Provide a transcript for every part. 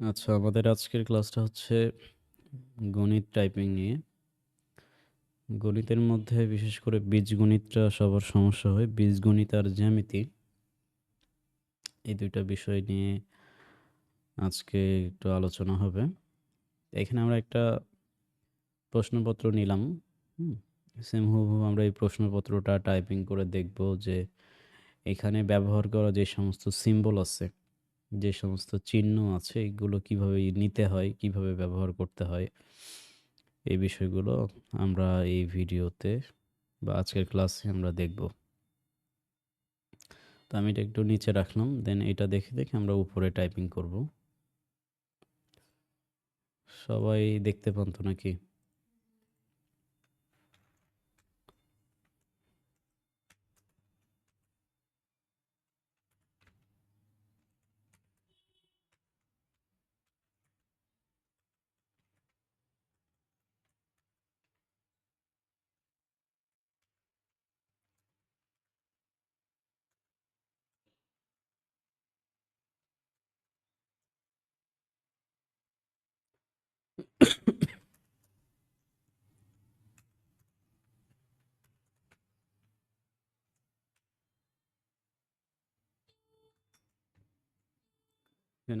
আচ্ছা, আমাদের আজকের ক্লাসটা হচ্ছে গণিত টাইপিং নিয়ে। গণিতের মধ্যে বিশেষ করে বীজগণিতটা সবার সমস্যা হয়। বীজগণিত আর জ্যামিতি। এই দুইটা বিষয় নিয়ে আজকে একটু আলোচনা হবে। এখানে আমরা একটা প্রশ্নপত্র নিলাম। সেম হুবহু আমরা এই প্রশ্নপত্রটা টাইপিং করে দেখব যে এখানে ব্যবহার করা যে সমস্ত সিম্বল আছে, যে সমস্ত চিহ্ন আছে এগুলো কীভাবে নিতে হয়, কীভাবে ব্যবহার করতে হয়। এই বিষয়গুলো আমরা এই ভিডিওতে বা আজকের ক্লাসে আমরা দেখব। তো আমি এটা একটু নিচে রাখলাম। দেন এটা দেখে, দেখে আমরা উপরে টাইপিং করব। সবাই দেখতে পান তো নাকি?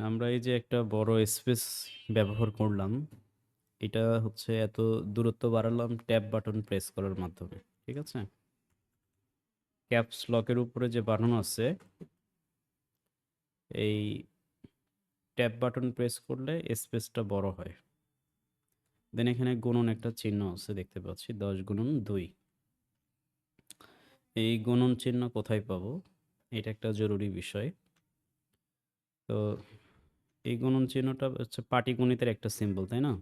আমরা এই যে একটা বড় স্পেস ব্যবহার করলাম। এটা হচ্ছে এত দূরত্ব বাড়ালাম ট্যাব বাটন প্রেস করার মাধ্যমে। ঠিক আছে? ক্যাপস লকের উপরে যে বাটন আছে, এই ট্যাব বাটন প্রেস করলে স্পেসটা বড় হয়। দেন এখানে গুণন একটা চিহ্ন আছে, দেখতে পাচ্ছি ১০ গুণন দুই এই গুণন চিহ্ন কোথায় পাবো? এটা একটা জরুরি বিষয়। তো এই গুণন চিহ্নটা হচ্ছে পাটিগণিতের একটা সিম্বল, তাই না?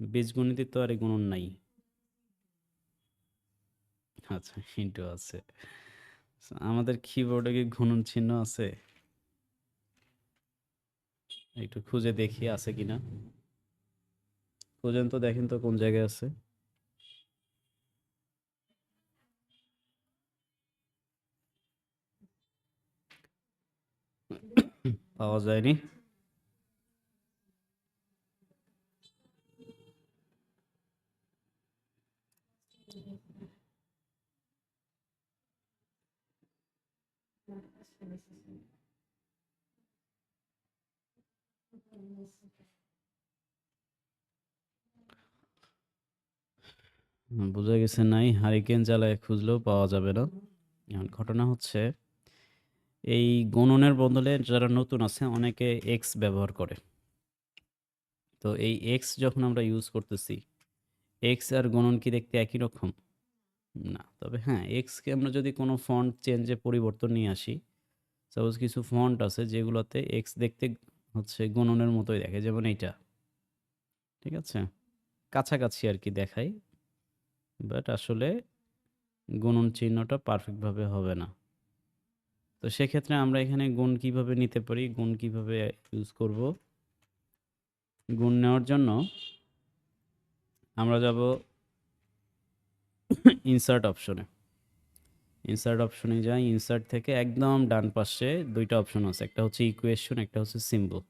বীজগণিতে তো আর এই গুণন নাই। আচ্ছা হিন্টু আছে। আমাদের কিবোর্ডে কি গুণন চিহ্ন আছে? একটু খুঁজে দেখি আছে কিনা। খুঁজেন তো দেখেন তো কোন জায়গায় আছে? পাওয়া যায়নি? বোঝা গেছে নাই। হারিকেন জ্বালায় খুঁজলেও পাওয়া যাবে না। ঘটনা হচ্ছে এই গুণনের বদলে যারা নতুন আছে অনেকে এক্স ব্যবহার করে। তো এই এক্স যখন আমরা ইউজ করতেছি, এক্স আর গুণন কি দেখতে একই রকম? না। তবে হ্যাঁ, এক্সকে আমরা যদি কোনো ফন্ট চেঞ্জে পরিবর্তন নিয়ে আসি, সাপোজ কিছু ফন্ট আছে যেগুলোতে এক্স দেখতে হচ্ছে গুণনের মতোই দেখে যেমন এইটা। ঠিক আছে? কাছাকাছি আর কি দেখায়। বাট আসলে গুণন চিহ্নটা পারফেক্টভাবে হবে না। তো সেক্ষেত্রে আমরা এখানে গুণ কীভাবে নিতে পারি, গুণ কীভাবে ইউজ করব? গুণ নেওয়ার জন্য আমরা যাব ইনসার্ট অপশনে। ইনসার্ট অপশনে যাই। ইনসার্ট থেকে একদম ডান পাশে ২ টা অপশন আছে। একটা হচ্ছে ইকুয়েশন, একটা হচ্ছে সিম্বল।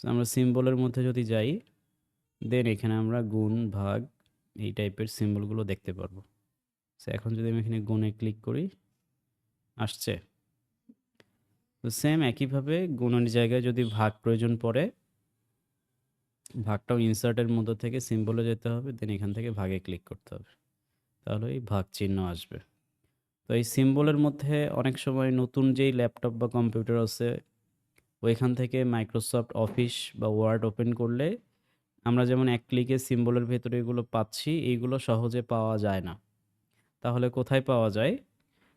আমরা সিম্বলের মধ্যে যদি যাই, দেন এখানে আমরা গুণ, ভাগ এই টাইপের সিম্বলগুলো দেখতে পারব। সো এখন যদি আমি এখানে গুণে ক্লিক করি, আসছে? তো সেম একইভাবে গুণনের জায়গায় যদি ভাগ প্রয়োজন পড়ে ভাগটাও ইনসার্টের মধ্য থেকে সিম্বলে যেতে হবে। দেন এখান থেকে ভাগে ক্লিক করতে হবে। তাহলেই ভাগ চিহ্ন আসবে। তো এই সিম্বলের মধ্যে অনেক সময় নতুন যেই ল্যাপটপ বা কম্পিউটার আছে, ওইখান থেকে মাইক্রোসফট অফিস বা ওয়ার্ড ওপেন করলে আমরা যেমন এক ক্লিকে সিম্বলের ভেতরে এগুলো পাচ্ছি, এইগুলো সহজে পাওয়া যায় না। তাহলে কোথায় পাওয়া যায়?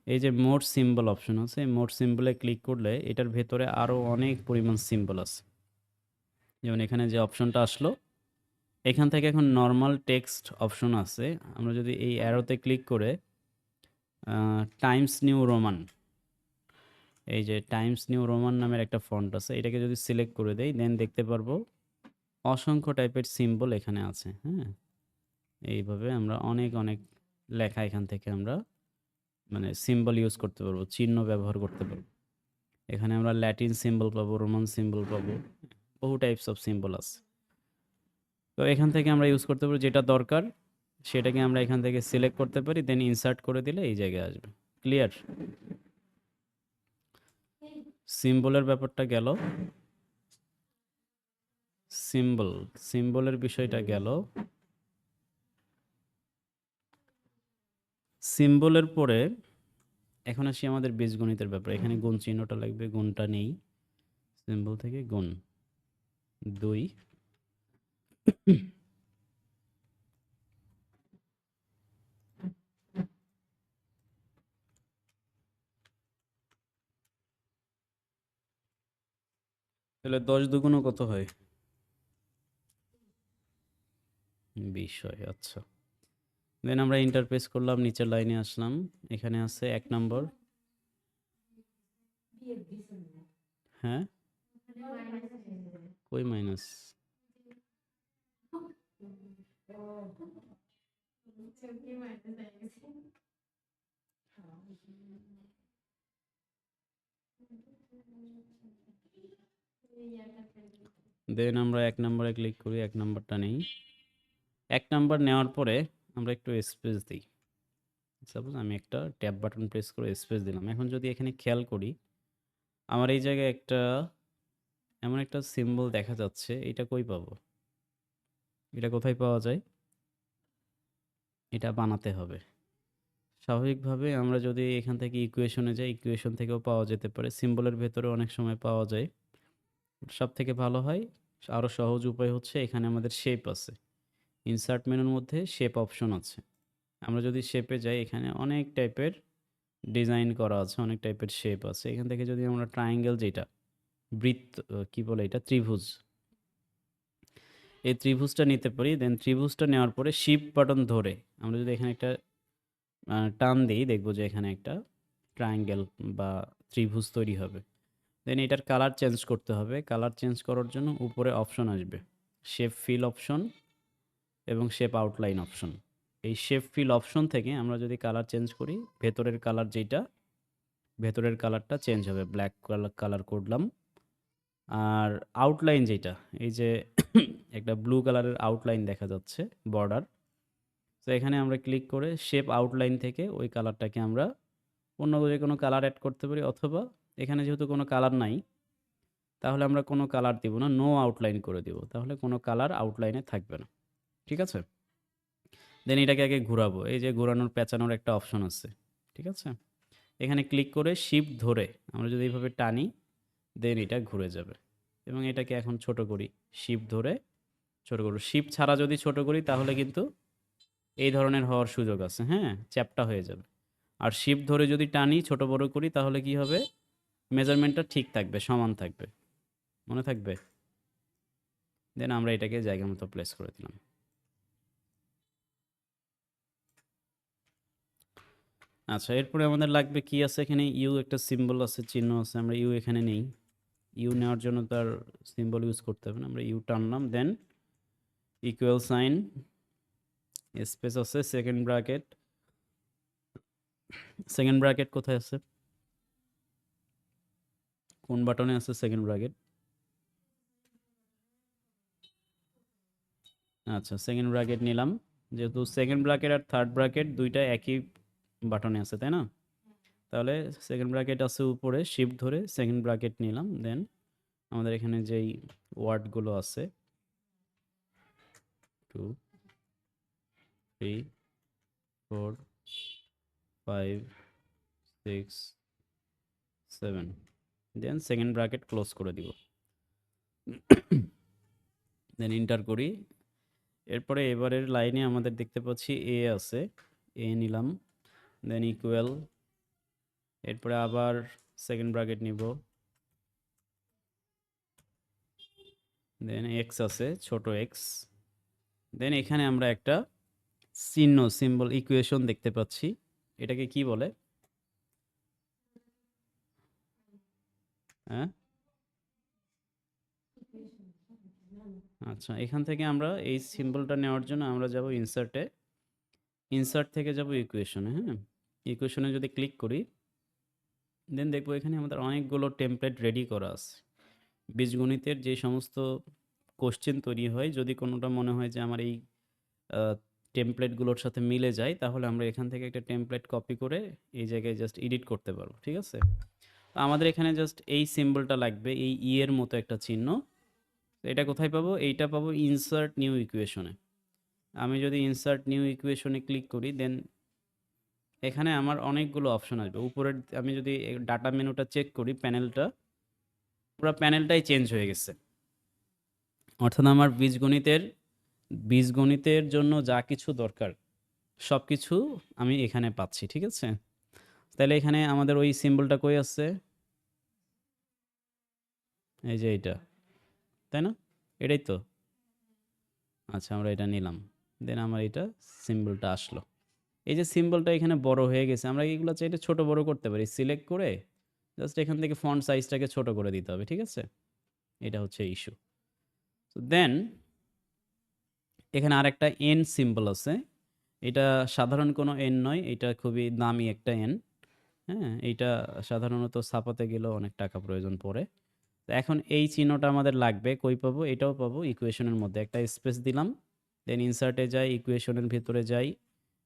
এই যে মোট সিম্বল অপশন আছে, মোট সিম্বলে ক্লিক করলে এটার ভেতরে আরও অনেক পরিমাণ সিম্বল আছে। যেমন এখানে যে অপশনটা আসলো, এখান থেকে এখন নর্মাল টেক্সট অপশন আছে। আমরা যদি এই অ্যারোতে ক্লিক করে টাইমস নিউ রোমান এই যে টাইমস নিউ রোমান নামের একটা ফন্ট আছে। এটাকে যদি সিলেক্ট করে দেই, দেন দেখতে পারব অসংখ্য টাইপের সিম্বল এখানে আছে। হ্যাঁ? এইভাবে আমরা অনেক, অনেক লেখা এখান থেকে আমরা মানে সিম্বল ইউজ করতে পারব। চিহ্ন ব্যবহার করতে পারব। এখানে আমরা ল্যাটিন সিম্বল পাবো রোমান সিম্বল পাবো, বহু টাইপস অফ সিম্বল আছে তো এখান থেকে আমরা ইউজ করতে পারব যেটা দরকার, সেটাকে আমরা এখান থেকে সিলেক্ট করতে পারি দেন ইনসার্ট করে দিলে এই জায়গায় আসবে ক্লিয়ার সিম্বলের ব্যাপারটা গেল সিম্বল সিম্বলের বিষয়টা গেল সিম্বলের পরে এখন আসি আমাদের বীজগণিতের ব্যাপারে। এখানে গুণ চিহ্নটা লাগবে, গুণটা নেই। সিম্বল থেকে গুণ দুই। তাহলে দশ দুগুণও কত হয়? বিশ হয় আচ্ছা। দেন আমরা ইন্টারপেস করলাম, নিচের লাইনে আসলাম। এখানে আছে এক নম্বর হ্যাঁ? কই মাইনাস দেন আমরা এক নম্বরে ক্লিক করি, এক নম্বরটা নেই। এক নাম্বার নেওয়ার পরে আমরা একটু স্পেস দিই। সাপোজ আমি একটা ট্যাব বাটন প্রেস করে স্পেস দিলাম। এখন যদি এখানে খেয়াল করি, আমার এই জায়গায় একটা, এমন একটা সিম্বল দেখা যাচ্ছে। এটা কই পাবো? এটা কোথায় পাওয়া যায়? এটা বানাতে হবে। স্বাভাবিকভাবে আমরা যদি এখান থেকে ইকুয়েশনে যাই ইকুয়েশন থেকেও পাওয়া যেতে পারে। সিম্বলের ভেতরে অনেক সময় পাওয়া যায়। সব থেকে ভালো হয় আরও সহজ উপায় হচ্ছে এখানে আমাদের শেপ আছে। ইনসার্ট মেনুর মধ্যে শেপ অপশন আছে। আমরা যদি শেপে যাই, এখানে অনেক টাইপের ডিজাইন করা আছে, অনেক টাইপের শেপ আছে। এখান থেকে যদি আমরা ট্রায়াঙ্গেল যেটা, বৃত্ত কি বলে এটা? ত্রিভুজ। এই ত্রিভুজটা নিতে পারি দেন ত্রিভুজটা নেওয়ার পরে শিপ বাটন ধরে আমরা যদি এখানে একটা টান দিই, দেখব যে এখানে একটা ট্রায়াঙ্গেল বা ত্রিভুজ তৈরি হবে। দেন এটার কালার চেঞ্জ করতে হবে। কালার চেঞ্জ করার জন্য উপরে অপশন আসবে। শেপ ফিল অপশন এবং শেপ আউটলাইন অপশন এই শেপ ফিল অপশন থেকে আমরা যদি কালার চেঞ্জ করি, ভেতরের কালার যেটা ভেতরের কালারটা চেঞ্জ হবে। ব্ল্যাক কালার কালার করলাম। আর আউটলাইন যেটা এই যে একটা ব্লু কালারের আউটলাইন দেখা যাচ্ছে বর্ডার তো এখানে আমরা ক্লিক করে শেপ আউটলাইন থেকে ওই কালারটাকে আমরা অন্য যে কোনো কালার অ্যাড করতে পারি, অথবা এখানে যেহেতু কোনো কালার নাই, তাহলে আমরা কোনো কালার দিব না নো আউটলাইন করে দিব। তাহলে কোনো কালার আউটলাইনে থাকবে না। ঠিক আছে? দেন এটাকে আগে ঘোরাবো। এই যে ঘোরানোর পেঁচানোর একটা অপশন আছে। ঠিক আছে? এখানে ক্লিক করে শিপ ধরে আমরা যদি এইভাবে টানি দেন এটা ঘুরে যাবে। এবং এটাকে এখন ছোট করি। শিপ ধরে ছোট করব। শিপ ছাড়া যদি ছোট করি, তাহলে কিন্তু এই ধরনের হওয়ার সুযোগ আছে। হ্যাঁ? চ্যাপটা হয়ে যাবে। আর শিপ ধরে যদি টানি, ছোট বড় করি, তাহলে কি হবে? মেজারমেন্টটা ঠিক থাকবে, সমান থাকবে। মনে থাকবে? দেন আমরা এটাকে জায়গা মতো প্লেস করে দিলাম। আচ্ছা এরপরে আমাদের লাগবে কি আছে এখানে? ইউ একটা সিম্বল আছে, চিহ্ন আছে, আমরা ইউ এখানে নেই। ইউ নেওয়ার জন্য তার সিম্বল ইউজ করতে হবে না, আমরা ইউ টানলাম দেন ইকুয়াল সাইন স্পেস আছে সেকেন্ড ব্র্যাকেট সেকেন্ড ব্র্যাকেট কোথায় আছে? কোন বাটনে আছে সেকেন্ড ব্র্যাকেট আচ্ছা সেকেন্ড ব্র্যাকেট নিলাম। যেহেতু সেকেন্ড ব্র্যাকেট আর থার্ড ব্র্যাকেট দুইটা একই বাটনে আছে, তাই না? তাহলে সেকেন্ড ব্র্যাকেট আছে উপরে শিফট ধরে সেকেন্ড ব্র্যাকেট নিলাম দেন আমাদের এখানে যেই ওয়ার্ডগুলো আছে two three four five six seven then second bracket close করে দিব। দেন ইন্টার করি। এরপরে এবারের লাইনে আমাদের দেখতে পাচ্ছি এ আছে এ নিলাম। দেন ইকুয়াল এরপরে আবার সেকেন্ড ব্র্যাকেট নিব। দেন এক্স আছে, ছোট এক্স দেন এখানে আমরা একটা চিহ্ন সিম্বল ইকুয়েশন দেখতে পাচ্ছি। এটাকে কি বলে? হ্যাঁ? আচ্ছা এখান থেকে আমরা এই সিম্বলটা নেওয়ার জন্য আমরা যাব ইনসার্টে ইনসার্ট থেকে যাব ইকুয়েশনে হ্যাঁ? ইকুয়েশনে যদি ক্লিক করি দেন দেখব এখানে আমাদের অনেকগুলো টেমপ্লেট রেডি করা আছে। বীজগণিতের যে সমস্ত কোশ্চেন তৈরি হয়, যদি কোনোটা মনে হয় যে আমার এই টেমপ্লেটগুলোর সাথে মিলে যায়, তাহলে আমরা এখান থেকে একটা টেমপ্লেট কপি করে এই জায়গায় জাস্ট এডিট করতে পারব, ঠিক আছে? তো আমাদের এখানে জাস্ট এই সিম্বলটা লাগবে, এই ই এর মতো একটা চিহ্ন। এটা কোথায় পাবো? এইটা পাবো ইনসার্ট নিউ ইকুয়েশনে আমি যদি ইনসার্ট নিউ ইকুয়েশনে ক্লিক করি দেন এখানে আমার অনেকগুলো অপশন আসবে। উপরের আমি যদি ডাটা মেনুটা চেক করি প্যানেলটা পুরো প্যানেলটাই চেঞ্জ হয়ে গেছে। অর্থাৎ আমার বীজগণিতের বীজগণিতের জন্য যা কিছু দরকার সব কিছু আমি এখানে পাচ্ছি, ঠিক আছে? তাহলে এখানে আমাদের ওই সিম্বলটা কই আছে? এই যে এইটা, তাই না? এটাই তো। আচ্ছা আমরা এটা নিলাম। দেন আমার এটা সিম্বলটা আসলো। এই যে সিম্বলটা এখানে বড় হয়ে গেছে, আমরা এগুলো চাইলে ছোট বড় করতে পারি? সিলেক্ট করে জাস্ট এখান থেকে ফন্ট সাইজটাকে ছোট করে দিতে হবে, ঠিক আছে? এটা হচ্ছে ইস্যু তো দেন এখানে আর একটা এন সিম্বল আছে। এটা সাধারণ কোনো এন নয়, এটা খুবই দামি একটা এন হ্যাঁ? এইটা সাধারণত ছাপাতে গেলেও অনেক টাকা প্রয়োজন পড়ে। তো এখন এই চিহ্নটা আমাদের লাগবে, কই পাবো? এটাও পাবো ইকুয়েশনের মধ্যে একটা স্পেস দিলাম দেন ইনসার্টে যাই ইকুয়েশনের ভিতরে যাই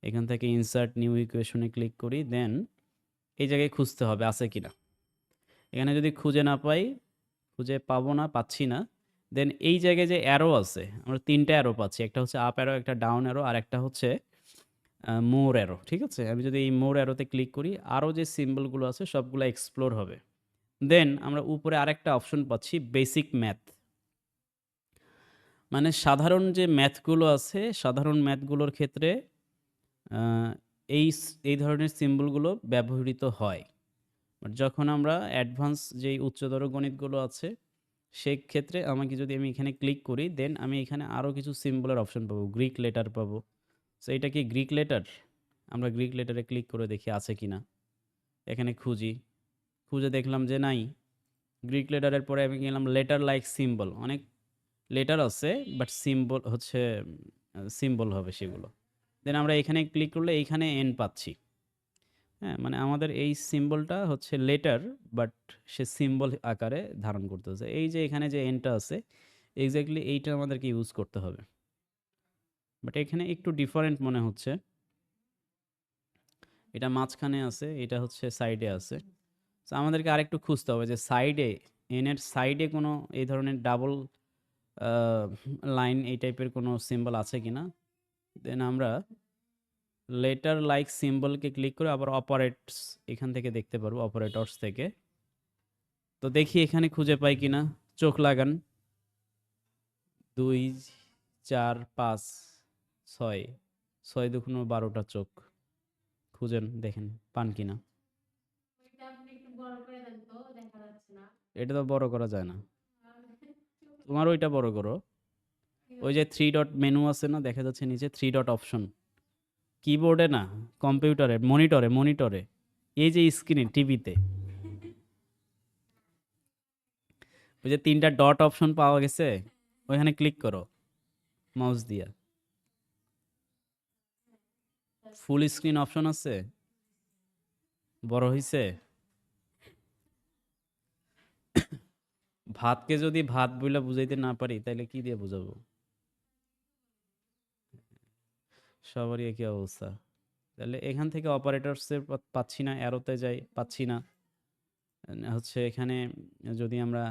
এখান থেকে ইনসার্ট নিউ ইকুয়েশনে ক্লিক করি দেন এই জায়গায় খুঁজতে হবে আছে কি না এখানে যদি খুঁজে না পাই, খুঁজে পাবো না, পাচ্ছি না দেন এই জায়গায় যে অ্যারো আছে, আমরা তিনটা অ্যারো পাচ্ছি, একটা হচ্ছে আপ অ্যারো একটা ডাউন অ্যারো আর একটা হচ্ছে মোর অ্যারো ঠিক আছে? আমি যদি এই মোর অ্যারোতে ক্লিক করি, আরও যে সিম্বলগুলো আছে, সবগুলো এক্সপ্লোর হবে। দেন আমরা উপরে আরেকটা অপশন পাচ্ছি বেসিক ম্যাথ মানে সাধারণ যে ম্যাথগুলো আছে, সাধারণ ম্যাথগুলোর ক্ষেত্রে এই এই ধরনের সিম্বলগুলো ব্যবহৃত হয়। যখন আমরা অ্যাডভান্স যেই উচ্চতর গণিতগুলো আছে সেই ক্ষেত্রে আমাকে যদি আমি এখানে ক্লিক করি দেন আমি এখানে আরও কিছু সিম্বলের অপশন পাবো। গ্রিক লেটার পাবো। সো এটা কি গ্রিক লেটার আমরা গ্রিক লেটারে ক্লিক করে দেখি আছে কি না এখানে খুঁজি। খুঁজে দেখলাম যে নাই। গ্রিক লেটারের পরে আমি গেলাম লেটার লাইক সিম্বল অনেক লেটার আছে বাট সিম্বল হচ্ছে সিম্বল হবে সেগুলো। দেন আমরা এখানে ক্লিক করলে এইখানে এন পাচ্ছি। হ্যাঁ মানে আমাদের এই সিম্বলটা হচ্ছে লেটার বাট সে সিম্বল আকারে ধারণ করতেছে। এই যে এখানে যে এনটা আছে এক্স্যাক্টলি এইটা আমাদেরকে ইউজ করতে হবে। বাট এখানে একটু ডিফারেন্ট মনে হচ্ছে। এটা মাঝখানে আছে, এটা হচ্ছে সাইডে আছে। তো আমাদেরকে আরেকটু খুঁজতে হবে যে সাইডে এনের সাইডে কোনো এই ধরনের ডাবল লাইন এই টাইপের কোনো সিম্বল আছে কি না দেন আমরা লেটার লাইক সিম্বলকে ক্লিক করে আবার অপারেটস এখান থেকে দেখতে পারব অপারেটরস থেকে। তো দেখি এখানে খুঁজে পাই কিনা, চোখ লাগান। দুই, চার, পাঁচ, ছয় ছয় দুগুণ বারোটা চোখ। খুঁজেন, দেখেন, পান যাচ্ছে না এটা তো বড় করা যায় না। তোমার ওইটা বড় করো। ওই যে থ্রি ডট মেনু আছে না, দেখা যাচ্ছে নিচে থ্রি ডট অপশন কিবোর্ডে না কম্পিউটারে মনিটরে মনিটরে এই যে স্ক্রিনে টিভিতে ওই যে তিনটা ডট অপশন পাওয়া গেছে, ওইখানে ক্লিক করো মাউস দিয়া। ফুল স্ক্রিন অপশন আছে, বড় হইছে। ভাতকে যদি ভাত বইলা বুঝাইতে না পারি তাহলে কি দিয়ে বুঝাবো? সবারই একই অবস্থা। তাহলে এখান থেকে অপারেটরসের পাচ্ছি না অ্যারোতে যাই, পাচ্ছি না। হচ্ছে এখানে যদি আমরা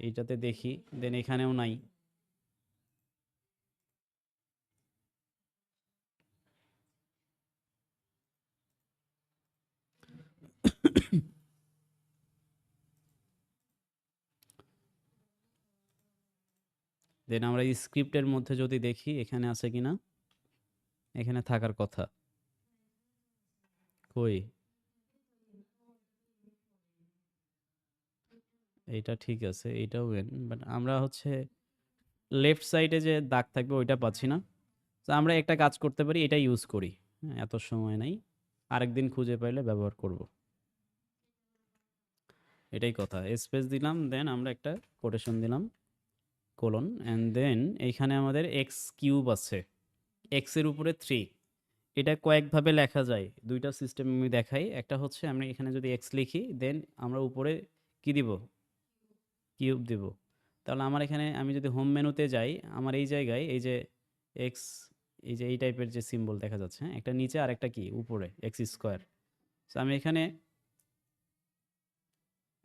এইটাতে দেখি দেন এখানেও নাই। দেন আমরা স্ক্রিপ্টের মধ্যে যদি দেখি, এখানে আছে কিনা? এখানে থাকার কথা। কই? এইটা ঠিক আছে এইটাও বাট আমরা হচ্ছে লেফট সাইডে যে দাগ থাকবে ওইটা পাচ্ছি না। তো আমরা একটা কাজ করতে পারি এটা ইউজ করি। হ্যাঁ, এত সময় নাই। আরেকদিন খুঁজে পাইলে ব্যবহার করব। এটাই কথা। স্পেস দিলাম দেন আমরা একটা কোটেশন দিলাম কোলন অ্যান্ড দেন এইখানে আমাদের এক্স কিউব আছে। এক্সের উপরে থ্রি এটা কয়েকভাবে লেখা যায়। দুইটা সিস্টেম আমি দেখাই। একটা হচ্ছে আমি এখানে যদি এক্স লিখি দেন আমরা উপরে কি দিব? কিউব দিব। তাহলে আমার এখানে আমি যদি হোম মেনুতে যাই, আমার এই জায়গায় এই যে এক্স এই যে এই টাইপের যে সিম্বল দেখা যাচ্ছে হ্যাঁ একটা নিচে আর একটা কি? উপরে এক্স স্কোয়ার সো আমি এখানে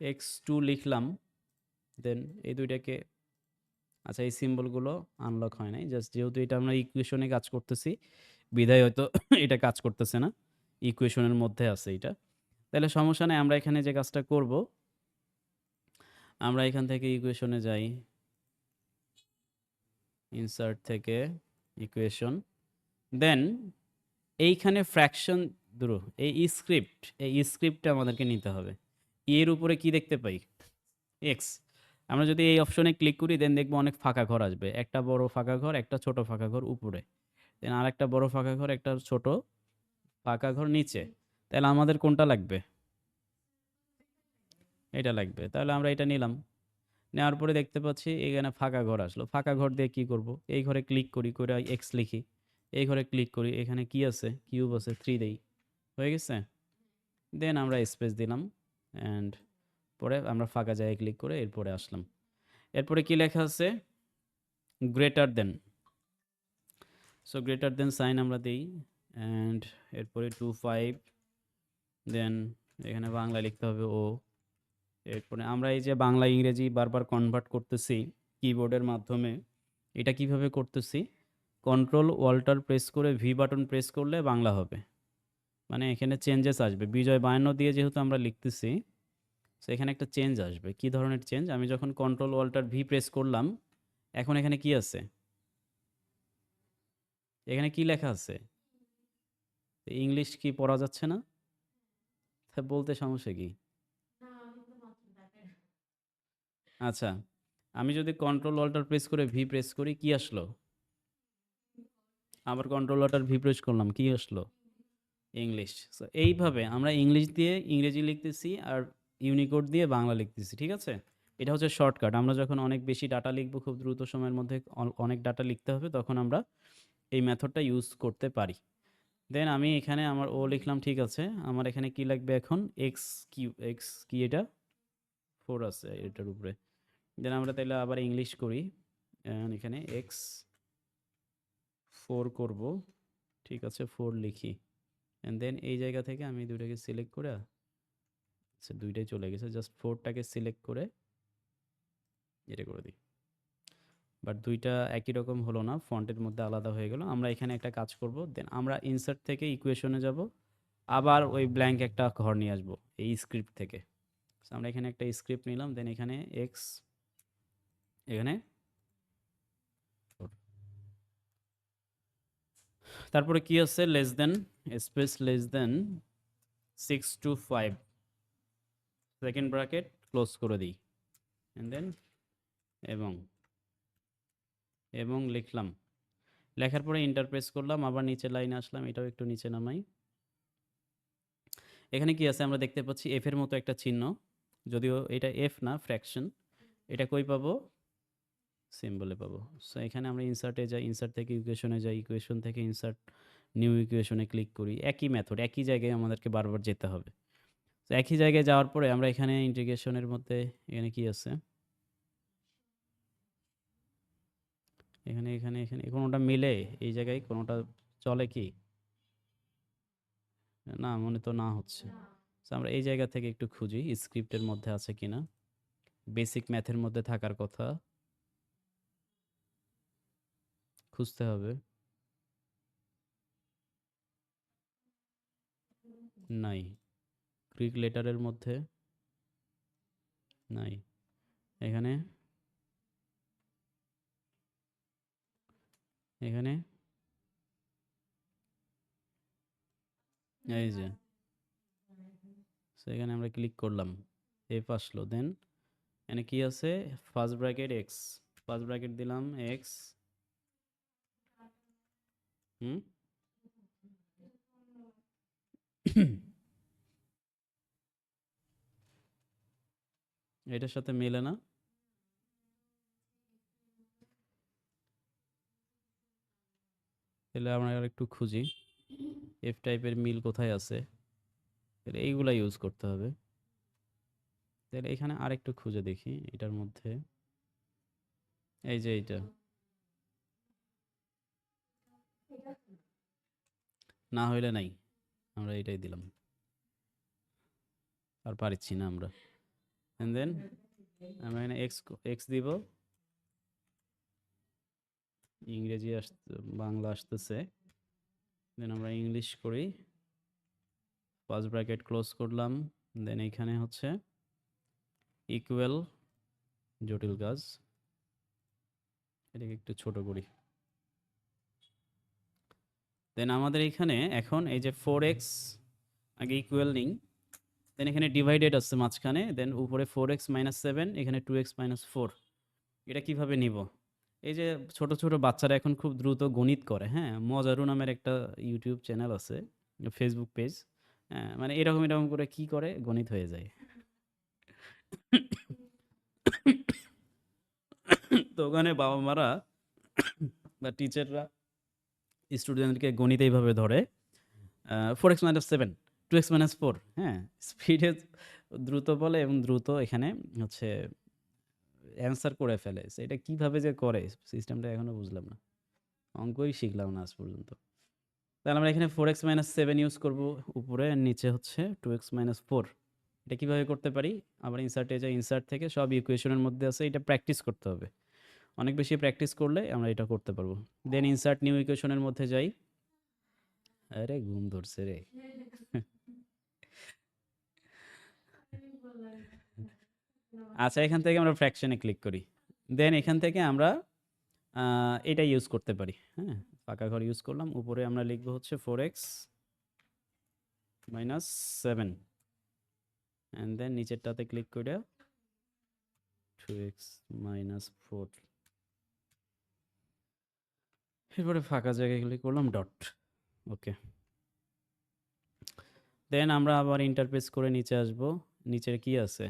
এক্স টু লিখলাম দেন এই দুইটাকে আচ্ছা এই সিম্বলগুলো আনলক হয় নাই। জাস্ট যেহেতু এটা আমরা ইকুয়েশনে কাজ করতেছি, বিধায় হয়তো এটা কাজ করতেছে না। ইকুয়েশনের মধ্যে আছে এটা। তাহলে সমস্যা নেই, আমরা এখানে যে কাজটা করব, আমরা এখান থেকে ইকুয়েশনে যাই। ইনসার্ট থেকে ইকুয়েশন দেন এইখানে ফ্র্যাকশন ধরো, এই স্ক্রিপ্ট এই স্ক্রিপ্টটা আমাদেরকে নিতে হবে। এর উপরে কি দেখতে পাই? এক্স আমরা যদি এই অপশনে ক্লিক করি দেন দেখব অনেক ফাঁকা ঘর আসবে। একটা বড় ফাঁকা ঘর, একটা ছোট ফাঁকা ঘর উপরে। দেন আর একটা বড় ফাঁকা ঘর, একটা ছোট ফাঁকা ঘর নিচে। তাহলে আমাদের কোনটা লাগবে? এটা লাগবে। তাহলে আমরা এটা নিলাম। নেওয়ার পরে দেখতে পাচ্ছি এখানে ফাঁকা ঘর আসলো। ফাঁকা ঘর দিয়ে কি করব? এই ঘরে ক্লিক করি, করে এক্স লিখি। এই ঘরে ক্লিক করি। এখানে কি আছে? কিউব আছে থ্রি দেই। হয়ে গেছে? দেন আমরা স্পেস দিলাম। অ্যান্ড পরে আমরা ফাঁকা জায়গায় ক্লিক করে এরপরে আসলাম। এরপরে কি লেখা আছে? Greater than so greater than sign আমরা দিই অ্যান্ড এরপরে টু ফাইভ দেন এখানে বাংলা লিখতে হবে ও এরপরে আমরা এই যে বাংলা, ইংরেজি বারবার কনভার্ট করতেছি কিবোর্ডের মাধ্যমে, এটা কীভাবে করতেছি? কন্ট্রোল ওয়াল্টার প্রেস করে ভি বাটন প্রেস করলে বাংলা হবে। মানে এখানে চেঞ্জেস আসবে। বিজয় বায়ান্ন দিয়ে যেহেতু আমরা লিখতেছি সো এখানে একটা চেঞ্জ আসবে। কি ধরনের চেঞ্জ আমি যখন কন্ট্রোল ওয়াল্টার ভি প্রেস করলাম এখন এখানে কি আছে? এখানে কি লেখা আছে? ইংলিশ কি পড়া যাচ্ছে না? তা বলতে সমস্যা কি? আচ্ছা আমি যদি কন্ট্রোল অল্টার প্রেস করে ভি প্রেস করি কি আসলো? আবার কন্ট্রোল অল্টার ভি প্রেস করলাম কি আসলো? ইংলিশ সো এইভাবে আমরা ইংলিশ দিয়ে ইংরেজি লিখতেছি আর ইউনিকোড দিয়ে বাংলা লিখতেছি, ঠিক আছে? এটা হচ্ছে শর্টকাট। আমরা যখন অনেক বেশি ডাটা লিখব, খুব দ্রুত সময়ের মধ্যে অনেক ডাটা লিখতে হবে, তখন আমরা এই মেথডটা ইউজ করতে পারি। দেন আমি এখানে আমার ও লিখলাম, ঠিক আছে? আমার এখানে কি লাগবে এখন? এক্স কিউ এক্স কি এটা? ফোর আছে এটার উপরে। দেন আমরা তাহলে আবার ইংলিশ করি। এখানে এক্স ফোর করব। ঠিক আছে ফোর লিখি। অ্যান্ড দেন এই জায়গা থেকে আমি দুটাকে সিলেক্ট করে আচ্ছা দুইটাই চলে গেছে। জাস্ট ফোরটাকে সিলেক্ট করে এটা করে দিই। বাট দুইটা একই রকম হলো না ফন্টের মধ্যে আলাদা হয়ে গেল। আমরা এখানে একটা কাজ করব দেন আমরা ইনসার্ট থেকে ইকুয়েশনে যাব, আবার ওই ব্ল্যাঙ্ক একটা ঘর নিয়ে আসব, এই স্ক্রিপ্ট থেকে। আমরা এখানে একটা স্ক্রিপ্ট নিলাম দেন এখানে এক্স এখানে তারপরে কি আছে? Less than space less than six two five second bracket close করে দিই। অ্যান্ড দেন এবং এবং লিখলাম। লেখার পরে ইন্টারপ্রেস করলাম, আবার নিচে লাইনে আসলাম, এটাও একটু নিচে নামাই। এখানে কি আছে? আমরা দেখতে পাচ্ছি এফ এর মতো একটা চিহ্ন, যদিও এটা এফ না ফ্র্যাকশন এটা কই পাবো? সিম্বলে পাবো। সো এখানে আমরা ইনসার্টে যাই ইনসার্ট থেকে ইকুয়েশনে যাই ইকুয়েশন থেকে ইনসার্ট নিউ ইকুয়েশনে ক্লিক করি। একই মেথড একই জায়গায় আমাদেরকে বারবার যেতে হবে। তো একই জায়গায় যাওয়ার পরে আমরা এখানে ইন্টিগ্রেশনের মধ্যে এখানে কি আছে? এখানে এখানে এখানে কোনোটা মিলে এই জায়গায় কোনোটা চলে কি? না মনে তো না হচ্ছে। আমরা এই জায়গা থেকে একটু খুঁজি স্ক্রিপ্টের মধ্যে আছে কিনা। বেসিক ম্যাথের মধ্যে থাকার কথা। খুঁজতে হবে। নাই। গ্রিক লেটারের মধ্যে নাই। এখানে এখানে এই যে। এখানে আমরা ক্লিক করলাম। এফ আসলো দেন এখানে কি আছে? First bracket X first bracket দিলাম এক্স হুম? এটার সাথে মেলে না। তাহলে আমরা আর একটু খুঁজি। এফ টাইপের মিল কোথায় আছে? তাহলে এইগুলা ইউজ করতে হবে। তাহলে এখানে আরেকটু খুঁজে দেখি এটার মধ্যে। এই যে এইটা। না হইলে নাই। আমরা এটাই দিলাম। আর পারছি না আমরা। এন্ড দেন আমরা এখানে এক্স এক্স দিব। ইংরেজি আস বাংলা আসতেছে। দেন আমরা ইংলিশ করি। ফার্স্ট ব্র্যাকেট ক্লোজ করলাম। দেন এখানে হচ্ছে ইকুয়াল জটিল কাজ। এটাকে একটু ছোট করি। দেন আমাদের এখানে এখন এই যে ফোর এক্স আগে ইকুয়াল নিই। দেন এখানে ডিভাইডেড আছে মাঝখানে দেন উপরে ফোর এক্স মাইনাস সেভেন এখানে টু এক্স মাইনাস ফোর এটা কীভাবে নিব? এই যে ছোট ছোট বাচ্চারা এখন খুব দ্রুত গণিত করে হ্যাঁ? মজারু নামের একটা ইউটিউব চ্যানেল আছে ফেসবুক পেজ হ্যাঁ? মানে এরকম এরকম করে কি করে? গণিত হয়ে যায়। তো ওখানে বাবা মারা বা টিচাররা স্টুডেন্টকে গণিত এইভাবে ধরে four X minus seven two X minus four হ্যাঁ স্পিডে দ্রুত বলে এবং দ্রুত এখানে হচ্ছে অ্যান্সার করে ফেলে। এটা কীভাবে যে করে সিস্টেমটা এখনও বুঝলাম না। অঙ্কই শিখলাম না আজ পর্যন্ত। তাহলে আমরা এখানে four X minus seven use করব। উপরে, নিচে হচ্ছে টু এক্স মাইনাস ফোর এটা কীভাবে করতে পারি? আবার ইনসার্টে যে ইনসার্ট থেকে সব ইকুয়েশনের মধ্যে আছে, এটা প্র্যাকটিস করতে হবে। অনেক বেশি প্র্যাকটিস করলে আমরা এটা করতে পারব। দেন ইনসার্ট নিউ ইকুয়েশনের মধ্যে যাই। আরে ঘুম ধরছে রে। আচ্ছা এখান থেকে আমরা ফ্র্যাকশনে ক্লিক করি। দেন এখান থেকে আমরা এটা ইউজ করতে পারি হ্যাঁ? ফাঁকা ঘর ইউজ করলাম। উপরে আমরা লিখব হচ্ছে four X minus seven and then নিচেরটাতে click করে টু এক্স মাইনাস ফোর এরপরে ফাঁকা জায়গায় ক্লিক করলাম ডট ওকে দেন আমরা আবার ইন্টারপেস করে নিচে আসব। নিচের কি আছে?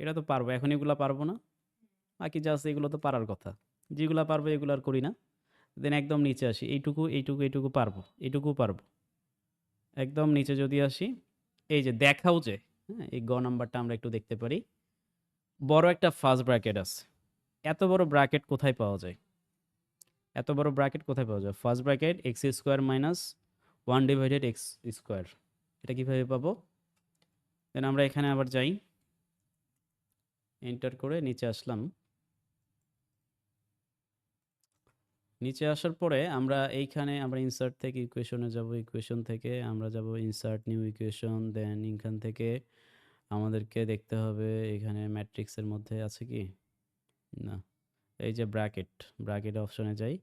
এটা তো পারব, এখন এগুলো পারব না। বাকি যা আছে এগুলো তো পারার কথা। যেগুলো পারব এগুলো আর করি না। দেন একদম নিচে আসি। এইটুকু এইটুকু এইটুকু পারব এইটুকু পারব। একদম নিচে যদি আসি, এই যে দেখাও যে হ্যাঁ এই গ নাম্বারটা আমরা একটু দেখতে পারি। বড় একটা ফার্স্ট ব্র্যাকেট আছে। এত বড় ব্র্যাকেট কোথায় পাওয়া যায়? এত বড় ব্র্যাকেট কোথায় পাওয়া যায়? First bracket x square minus one divided x square এটা কীভাবে পাবো? দেন আমরা এখানে আবার যাই। এন্টার করে নিচে আসলাম। নিচে আসার পরে আমরা এইখানে আমরা ইনসার্ট থেকে ইকুয়েশনে যাব ইকুয়েশন থেকে আমরা যাব ইনসার্ট নিউ ইকুয়েশন দেন এখান থেকে আমাদেরকে দেখতে হবে এখানে ম্যাট্রিক্সের মধ্যে আছে কি? না, এই যে ব্র্যাকেট ব্র্যাকেট অপশনে যাই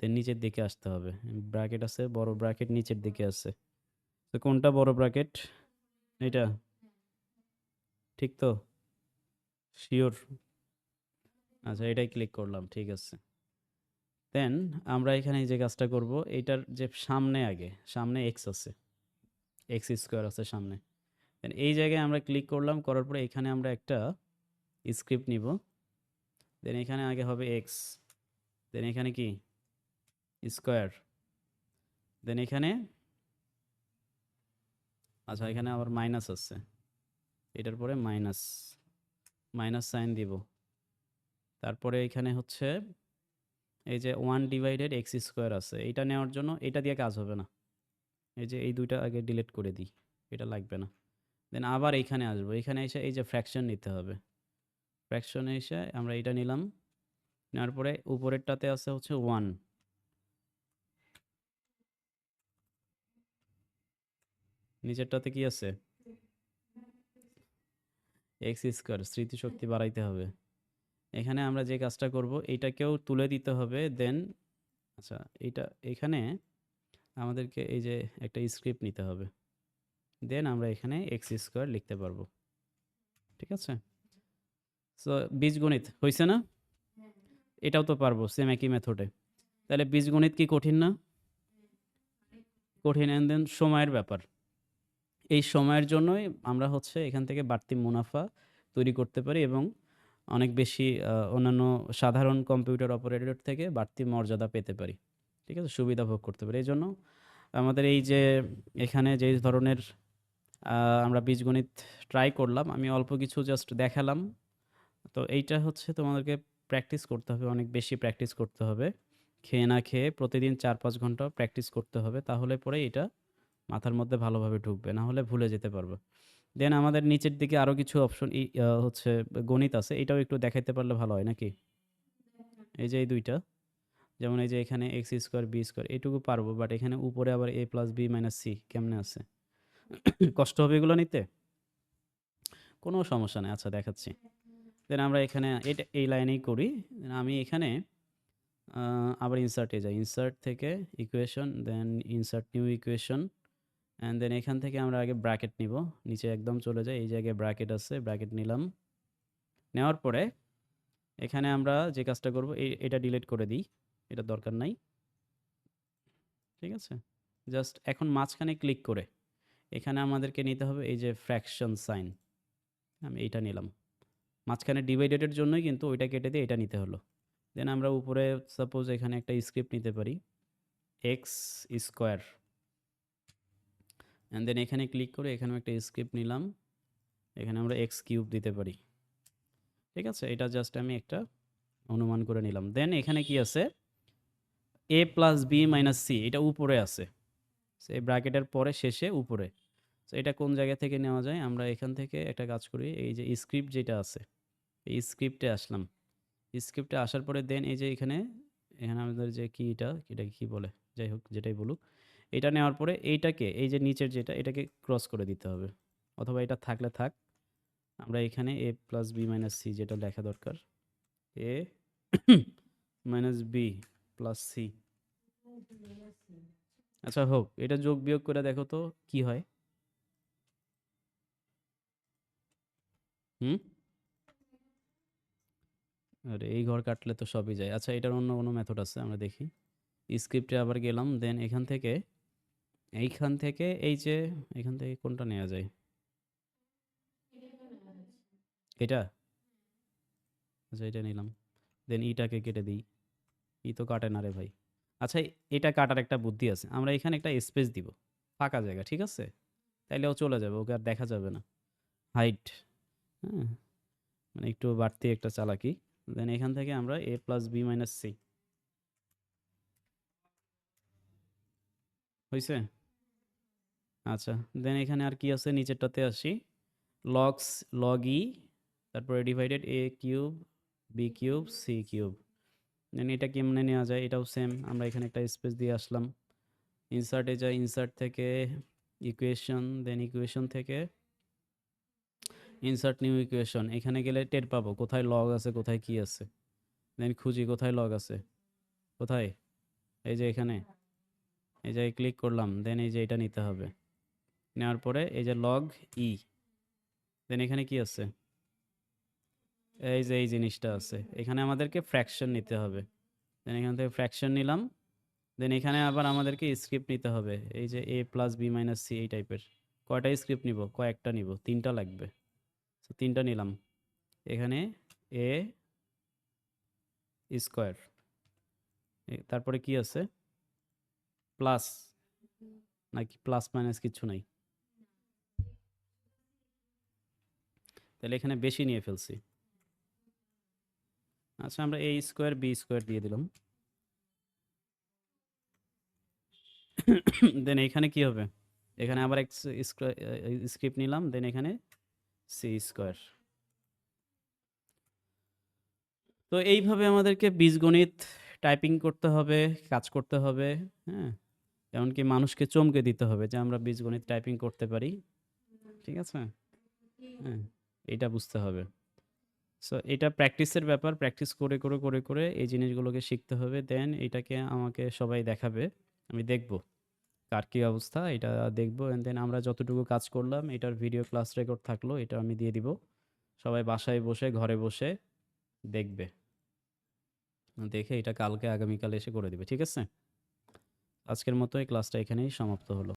দেন নিচের দিকে আসতে হবে। ব্র্যাকেট আছে, বড় ব্র্যাকেট নিচের দিকে আছে। তো কোনটা বড় ব্র্যাকেট এটা। ঠিক তো? শিওর আচ্ছা এটাই ক্লিক করলাম, ঠিক আছে। দেন আমরা এখানে যে কাজটা করব এইটার যে সামনে আগে, সামনে এক্স আছে। এক্স স্কোয়ার আছে সামনে। দেন এই জায়গায় আমরা ক্লিক করলাম, করার পরে এখানে আমরা একটা স্ক্রিপ্ট নিব। দেন এখানে আগে হবে এক্স দেন এখানে কি? স্কোয়ার দেন এখানে আচ্ছা এখানে আবার মাইনাস আছে। এটার পরে মাইনাস মাইনাস সাইন দিব। তারপরে এখানে হচ্ছে এই যে ওয়ান ডিভাইডেড এক্স স্কোয়ার আছে, এইটা নেওয়ার জন্য এটা দিয়ে কাজ হবে না। এই যে এই দুইটা আগে ডিলিট করে দিই, এটা লাগবে না। দেন আবার এইখানে আসব, এখানে এসে এই যে ফ্র্যাকশন নিতে হবে। ফ্র্যাকশনে এসে আমরা এটা নিলাম, নেওয়ার পরে উপরেরটাতে আছে হচ্ছে ওয়ান নিচেরটাতে কি আছে? এক্স স্কোয়ার স্মৃতিশক্তি বাড়াইতে হবে। এখানে আমরা যে কাজটা করব এইটাকেও তুলে দিতে হবে দেন আচ্ছা এইটা এখানে আমাদেরকে এই যে একটা স্ক্রিপ্ট নিতে হবে। দেন আমরা এখানে এক্স স্কোয়ার লিখতে পারব। ঠিক আছে? সো বীজগণিত হয়েছে না? এটাও তো পারব সেম একই মেথডে তাহলে বীজগণিত কি কঠিন না? কঠিন অ্যান্ড দেন সময়ের ব্যাপার। এই সময়ের জন্যই আমরা হচ্ছে এখান থেকে বাড়তি মুনাফা তৈরি করতে পারি এবং অনেক বেশি অন্যান্য সাধারণ কম্পিউটার অপারেটর থেকে বাড়তি মর্যাদা পেতে পারি। ঠিক আছে? সুবিধা ভোগ করতে পারি। এই জন্য আমাদের এই যে এখানে যে ধরনের আমরা বীজগণিত ট্রাই করলাম, আমি অল্প কিছু জাস্ট দেখালাম। তো এইটা হচ্ছে তোমাদেরকে প্র্যাকটিস করতে হবে, অনেক বেশি প্র্যাকটিস করতে হবে। খেয়ে না খেয়ে প্রতিদিন চার পাঁচ ঘণ্টা প্র্যাকটিস করতে হবে, তাহলে পরে এটা মাথার মধ্যে ভালোভাবে ঢুকবে, না হলে ভুলে যেতে পারবে। দেন আমাদের নিচের দিকে আরও কিছু অপশন হচ্ছে গণিত আছে, এটাও একটু দেখাইতে পারলে ভালো হয় নাকি? এই যে এই দুইটা, যেমন এই যে এখানে এক্স স্কোয়ার বি স্কোয়ার এটুকু পারব বাট এখানে উপরে আবার a plus b minus c কেমনে আছে? কষ্ট হবে এগুলো নিতে? কোনো সমস্যা নেই আচ্ছা দেখাচ্ছি। দেন আমরা এখানে এটা, এই লাইনেই করি আমি এখানে আবার ইনসার্টে যাই ইনসার্ট থেকে equation then insert new equation and then এখান থেকে আমরা আগে ব্র্যাকেট নিব। নিচে একদম চলে যাই। এই জায়গায় ব্র্যাকেট আছে ব্র্যাকেট নিলাম। নেওয়ার পরে এখানে আমরা যে কাজটা করব এটা ডিলিট করে দিই। এটা দরকার নাই। ঠিক আছে? জাস্ট এখন মাঝখানে ক্লিক করে এখানে আমাদেরকে নিতে হবে এই যে ফ্র্যাকশন সাইন আমি এইটা নিলাম। মাঝখানে ডিভাইডেডের জন্যই কিন্তু ওইটা কেটে দিয়ে এটা নিতে হলো। দেন আমরা উপরে সাপোজ এখানে একটা স্ক্রিপ্ট নিতে পারি। এক্স স্কোয়ার অ্যান্ড দেন এখানে ক্লিক করে এখানেও একটা স্ক্রিপ্ট নিলাম। এখানে আমরা এক্স কিউব দিতে পারি। ঠিক আছে? এটা জাস্ট আমি একটা অনুমান করে নিলাম। দেন এখানে কি আছে? A plus b minus c এটা উপরে আছে। সেই ব্র্যাকেটের পরে, শেষে উপরে। তো এটা কোন জায়গা থেকে নেওয়া যায়? আমরা এখান থেকে একটা কাজ করি, এই যে স্ক্রিপ্ট যেটা আছে। এই স্ক্রিপ্টে আসলাম। স্ক্রিপ্টে আসার পরে দেন এই যে এখানে এখানে আমাদের যে কি এটা এটা কি বলে? যাই হোক, যেটাই বলুক। এটা নেওয়ার পরে এইটাকে, এই যে নিচের যেটা, এটাকে ক্রস করে দিতে হবে। অথবা এটা থাকলে থাক, আমরা এখানে a plus b minus c যেটা লেখা দরকার a minus b plus c আচ্ছা হোক, এটা যোগ বিয়োগ করে দেখো তো, কি হয়? হুম? আরে, এই ঘর কাটলে তো সবই যায়। আচ্ছা এটার অন্য কোনো মেথড আছে, আমরা দেখি। স্ক্রিপ্টে আবার গেলাম দেন এখান থেকে এইখান থেকে, এই যে, এখান থেকে কোনটা নেওয়া যায়? এটা? আচ্ছা এটা নিলাম। দেন ইটাকে কেটে দিই। ই তো কাটে না রে ভাই। আচ্ছা এটা কাটার একটা বুদ্ধি আছে। আমরা এখানে একটা স্পেস দিব। ফাঁকা জায়গা, ঠিক আছে? তাইলে ও চলে যাবে, ওকে আর দেখা যাবে না। হাইট হ্যাঁ? মানে একটু বাড়তি একটা চালাকি। দেন এখান থেকে আমরা a plus b minus c হয়েছে আচ্ছা দেন এখানে আর কি আছে? নিচেরটাতে আসি। লগস লগ ই তারপরে divided a cube b cube c cube then এটা কেমনে নেওয়া যায়? এটাও সেম আমরা এখানে একটা স্পেস দিয়ে আসলাম। ইনসার্টে যাই ইনসার্ট থেকে ইকুয়েশন দেন ইকুয়েশন থেকে ইনসার্ট নিউ ইকুয়েশন এখানে গেলে টের পাবো, কোথায় লগ আছে, কোথায় কি আছে। দেন খুঁজি কোথায় লগ আছে। কোথায়? এই যে এখানে। এই যে ক্লিক করলাম দেন এই যে এটা নিতে হবে। নেওয়ার পরে এই যে লগ ই দেন এখানে কি আছে? এই যে এই জিনিসটা আছে। এখানে আমাদেরকে ফ্র্যাকশন নিতে হবে। দেন এখান থেকে ফ্র্যাকশন নিলাম। দেন এখানে আবার আমাদেরকে স্ক্রিপ্ট নিতে হবে। এই যে a plus b minus c এই টাইপের কয়টা স্ক্রিপ্ট নিব? কয়েকটা নিব। তিনটা লাগবে। তিনটা নিলাম। এখানে এ স্কোয়ার তারপরে কি আছে? প্লাস নাকি প্লাস মাইনাস কিছু নাই? তাহলে এখানে বেশি নিয়ে ফেলছি। আচ্ছা আমরা এ স্কোয়ার বি স্কোয়ার দিয়ে দিলাম। দেন এখানে কি হবে? এখানে আবার এক স্ক্রিপ্ট নিলাম দেন এখানে সি স্কোয়ার তো এইভাবে আমাদেরকে বীজগণিত টাইপিং করতে হবে, কাজ করতে হবে হ্যাঁ? এমনকি মানুষকে চমকে দিতে হবে যে আমরা বীজগণিত টাইপিং করতে পারি। ঠিক আছে? হ্যাঁ। এটা বুঝতে হবে। সো এটা প্র্যাকটিসের ব্যাপার। প্র্যাকটিস করে করে করে করে এই জিনিসগুলোকে শিখতে হবে। দেন এটাকে আমাকে সবাই দেখাবে। আমি দেখব কার কী অবস্থা, এটা দেখব। অ্যান্ড দেন আমরা যতটুকু কাজ করলাম, এটার ভিডিও ক্লাস রেকর্ড থাকল, এটা আমি দিয়ে দিব। সবাই বাসায় বসে, ঘরে বসে দেখবে। দেখে এটা কালকে, আগামীকাল এসে করে দিবে। ঠিক আছে? আজকের মতো এই ক্লাসটা এখানেই সমাপ্ত হলো।